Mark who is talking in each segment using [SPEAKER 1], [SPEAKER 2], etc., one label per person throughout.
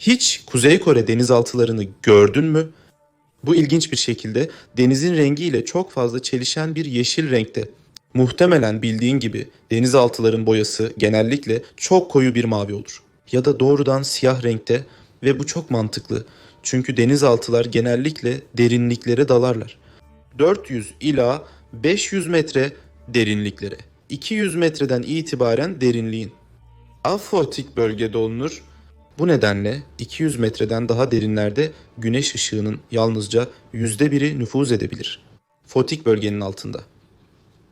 [SPEAKER 1] Hiç Kuzey Kore denizaltılarını gördün mü? Bu ilginç bir şekilde denizin rengiyle çok fazla çelişen bir yeşil renkte. Muhtemelen bildiğin gibi denizaltıların boyası genellikle çok koyu bir mavi olur. Ya da doğrudan siyah renkte ve bu çok mantıklı. Çünkü denizaltılar genellikle derinliklere dalarlar. 400 ila 500 metre derinliklere. 200 metreden itibaren derinliğin. Afotik bölgede olunur. Bu nedenle 200 metreden daha derinlerde güneş ışığının yalnızca yüzde biri nüfuz edebilir. Fotik bölgenin altında.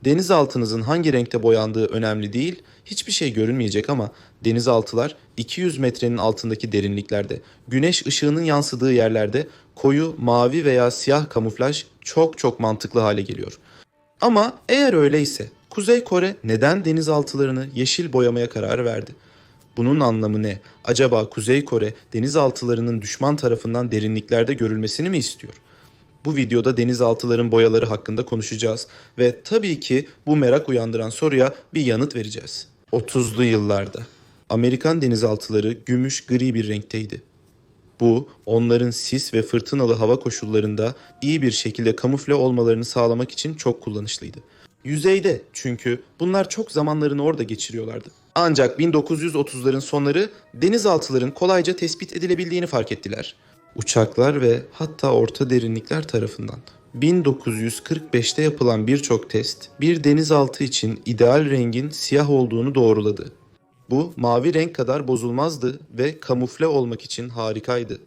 [SPEAKER 1] Denizaltınızın hangi renkte boyandığı önemli değil, hiçbir şey görünmeyecek ama denizaltılar 200 metrenin altındaki derinliklerde, güneş ışığının yansıdığı yerlerde koyu mavi veya siyah kamuflaj çok çok mantıklı hale geliyor. Ama eğer öyleyse Kuzey Kore neden denizaltılarını yeşil boyamaya karar verdi? Bunun anlamı ne? Acaba Kuzey Kore denizaltılarının düşman tarafından derinliklerde görülmesini mi istiyor? Bu videoda denizaltıların boyaları hakkında konuşacağız ve tabii ki bu merak uyandıran soruya bir yanıt vereceğiz. 30'lu yıllarda Amerikan denizaltıları gümüş gri bir renkteydi. Bu onların sis ve fırtınalı hava koşullarında iyi bir şekilde kamufle olmalarını sağlamak için çok kullanışlıydı. Yüzeyde çünkü bunlar çok zamanlarını orada geçiriyorlardı. Ancak 1930'ların sonları denizaltıların kolayca tespit edilebildiğini fark ettiler. Uçaklar ve hatta orta derinlikler tarafından 1945'te yapılan birçok test bir denizaltı için ideal rengin siyah olduğunu doğruladı. Bu mavi renk kadar bozulmazdı ve kamufle olmak için harikaydı.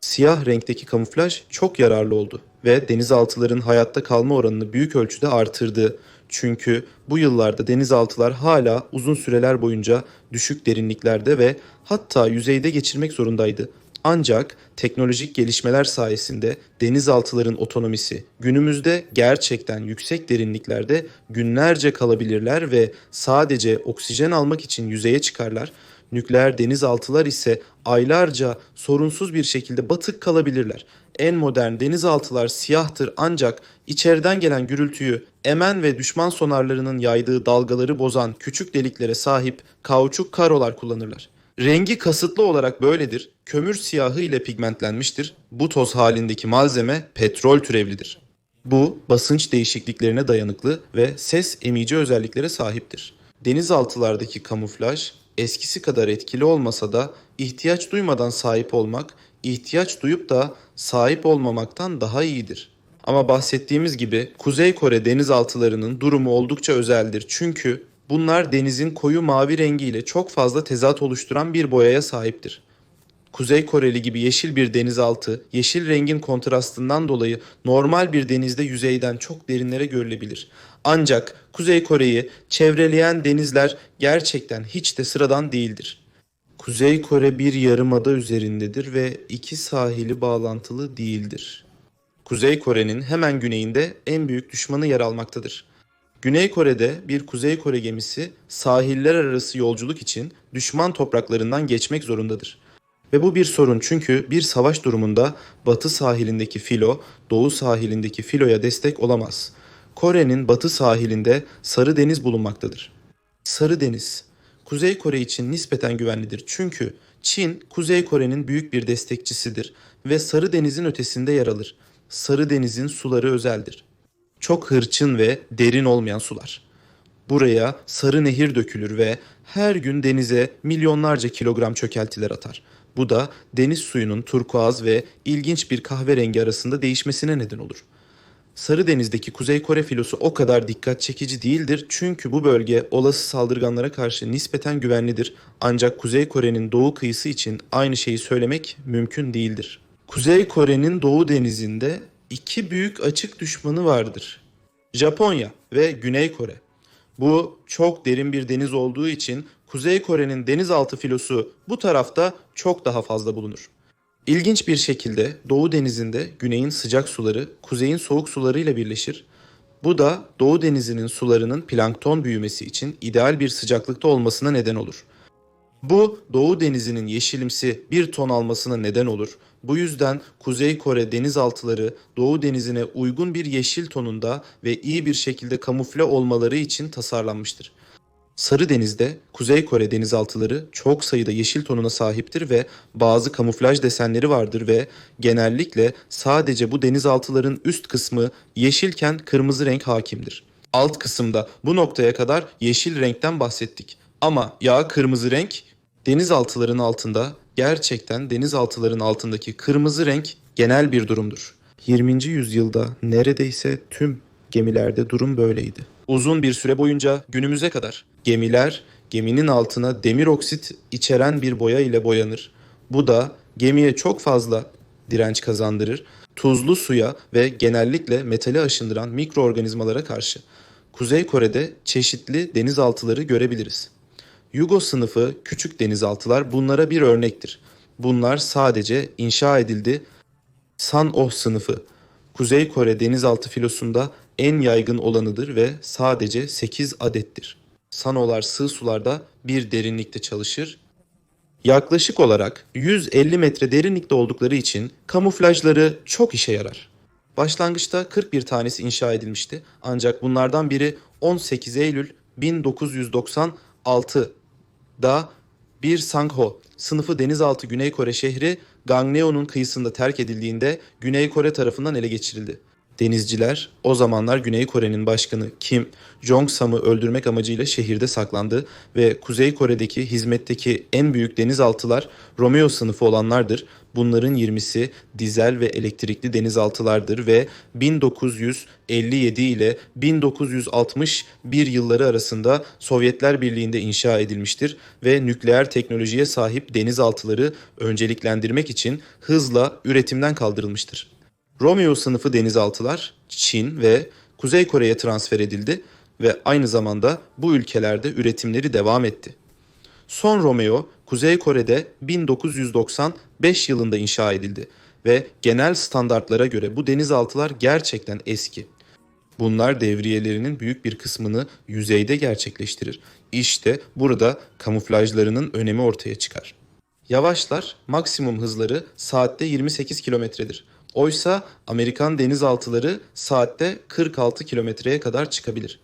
[SPEAKER 1] Siyah renkteki kamuflaj çok yararlı oldu ve denizaltıların hayatta kalma oranını büyük ölçüde artırdı. Çünkü bu yıllarda denizaltılar hala uzun süreler boyunca düşük derinliklerde ve hatta yüzeyde geçirmek zorundaydı. Ancak teknolojik gelişmeler sayesinde denizaltıların otonomisi günümüzde gerçekten yüksek derinliklerde günlerce kalabilirler ve sadece oksijen almak için yüzeye çıkarlar. Nükleer denizaltılar ise aylarca sorunsuz bir şekilde batık kalabilirler. En modern denizaltılar siyahtır ancak içeriden gelen gürültüyü emen ve düşman sonarlarının yaydığı dalgaları bozan küçük deliklere sahip kauçuk karolar kullanırlar. Rengi kasıtlı olarak böyledir. Kömür siyahı ile pigmentlenmiştir. Bu toz halindeki malzeme petrol türevlidir. Bu basınç değişikliklerine dayanıklı ve ses emici özelliklere sahiptir. Denizaltılardaki kamuflaj eskisi kadar etkili olmasa da ihtiyaç duymadan sahip olmak, ihtiyaç duyup da sahip olmamaktan daha iyidir. Ama bahsettiğimiz gibi Kuzey Kore denizaltılarının durumu oldukça özeldir. Çünkü bunlar denizin koyu mavi rengiyle çok fazla tezat oluşturan bir boyaya sahiptir. Kuzey Koreli gibi yeşil bir denizaltı, yeşil rengin kontrastından dolayı normal bir denizde yüzeyden çok derinlere görülebilir. Ancak Kuzey Kore'yi çevreleyen denizler gerçekten hiç de sıradan değildir. Kuzey Kore bir yarımada üzerindedir ve iki sahili bağlantılı değildir. Kuzey Kore'nin hemen güneyinde en büyük düşmanı yer almaktadır. Güney Kore'de bir Kuzey Kore gemisi sahiller arası yolculuk için düşman topraklarından geçmek zorundadır. Ve bu bir sorun çünkü bir savaş durumunda batı sahilindeki filo doğu sahilindeki filoya destek olamaz. Kore'nin batı sahilinde Sarı Deniz bulunmaktadır. Sarı Deniz Kuzey Kore için nispeten güvenlidir çünkü Çin Kuzey Kore'nin büyük bir destekçisidir ve Sarı Deniz'in ötesinde yer alır. Sarı Deniz'in suları özeldir. Çok hırçın ve derin olmayan sular. Buraya sarı nehir dökülür ve her gün denize milyonlarca kilogram çökeltiler atar. Bu da deniz suyunun turkuaz ve ilginç bir kahverengi arasında değişmesine neden olur. Sarı Deniz'deki Kuzey Kore filosu o kadar dikkat çekici değildir çünkü bu bölge olası saldırganlara karşı nispeten güvenlidir. Ancak Kuzey Kore'nin doğu kıyısı için aynı şeyi söylemek mümkün değildir. Kuzey Kore'nin doğu denizinde iki büyük açık düşmanı vardır. Japonya ve Güney Kore. Bu çok derin bir deniz olduğu için Kuzey Kore'nin denizaltı filosu bu tarafta çok daha fazla bulunur. İlginç bir şekilde Doğu Denizi'nde güneyin sıcak suları kuzeyin soğuk sularıyla birleşir. Bu da Doğu Denizi'nin sularının plankton büyümesi için ideal bir sıcaklıkta olmasına neden olur. Bu Doğu Denizi'nin yeşilimsi bir ton almasına neden olur. Bu yüzden Kuzey Kore denizaltıları Doğu Denizi'ne uygun bir yeşil tonunda ve iyi bir şekilde kamufle olmaları için tasarlanmıştır. Sarı Deniz'de Kuzey Kore denizaltıları çok sayıda yeşil tonuna sahiptir ve bazı kamuflaj desenleri vardır ve genellikle sadece bu denizaltıların üst kısmı yeşilken kırmızı renk hakimdir. Alt kısımda bu noktaya kadar yeşil renkten bahsettik. Ama ya kırmızı renk denizaltıların altında gerçekten denizaltıların altındaki kırmızı renk genel bir durumdur. 20. yüzyılda neredeyse tüm gemilerde durum böyleydi. Uzun bir süre boyunca günümüze kadar gemiler geminin altına demir oksit içeren bir boya ile boyanır. Bu da gemiye çok fazla direnç kazandırır. Tuzlu suya ve genellikle metali aşındıran mikroorganizmalara karşı. Kuzey Kore'de çeşitli denizaltıları görebiliriz. Yugo sınıfı küçük denizaltılar bunlara bir örnektir. Bunlar sadece inşa edildi. San-Oh sınıfı Kuzey Kore denizaltı filosunda en yaygın olanıdır ve sadece 8 adettir. Sanolar sığ sularda bir derinlikte çalışır. Yaklaşık olarak 150 metre derinlikte oldukları için kamuflajları çok işe yarar. Başlangıçta 41 tanesi inşa edilmişti ancak bunlardan biri 18 Eylül 1996'da bir Sangho sınıfı denizaltı Güney Kore şehri Gangneon'un kıyısında terk edildiğinde Güney Kore tarafından ele geçirildi. Denizciler o zamanlar Güney Kore'nin başkanı Kim Jong-sam'ı öldürmek amacıyla şehirde saklandı ve Kuzey Kore'deki hizmetteki en büyük denizaltılar Romeo sınıfı olanlardır. Bunların 20'si dizel ve elektrikli denizaltılardır ve 1957 ile 1961 yılları arasında Sovyetler Birliği'nde inşa edilmiştir ve nükleer teknolojiye sahip denizaltıları önceliklendirmek için hızla üretimden kaldırılmıştır. Romeo sınıfı denizaltılar Çin ve Kuzey Kore'ye transfer edildi ve aynı zamanda bu ülkelerde üretimleri devam etti. Son Romeo Kuzey Kore'de 1995 yılında inşa edildi ve genel standartlara göre bu denizaltılar gerçekten eski. Bunlar devriyelerinin büyük bir kısmını yüzeyde gerçekleştirir. İşte burada kamuflajlarının önemi ortaya çıkar. Yavaşlar maksimum hızları saatte 28 kilometredir. Oysa Amerikan denizaltıları saatte 46 kilometreye kadar çıkabilir.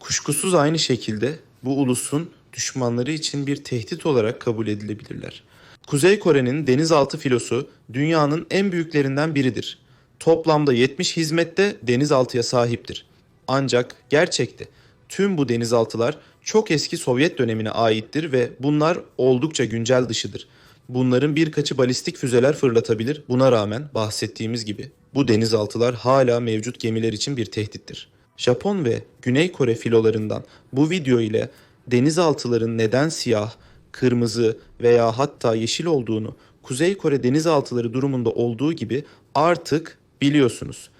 [SPEAKER 1] Kuşkusuz aynı şekilde bu ulusun düşmanları için bir tehdit olarak kabul edilebilirler. Kuzey Kore'nin denizaltı filosu dünyanın en büyüklerinden biridir. Toplamda 70 hizmette denizaltıya sahiptir. Ancak gerçekte tüm bu denizaltılar çok eski Sovyet dönemine aittir ve bunlar oldukça güncel dışıdır. Bunların birkaçı balistik füzeler fırlatabilir. Buna rağmen bahsettiğimiz gibi bu denizaltılar hala mevcut gemiler için bir tehdittir. Japon ve Güney Kore filolarından bu video ile denizaltıların neden siyah, kırmızı veya hatta yeşil olduğunu Kuzey Kore denizaltıları durumunda olduğu gibi artık biliyorsunuz.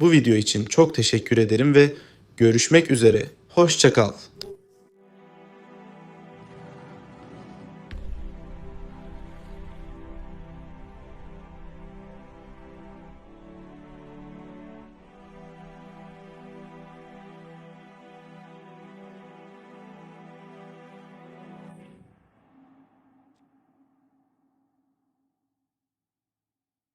[SPEAKER 1] Bu video için çok teşekkür ederim ve görüşmek üzere. Hoşçakal.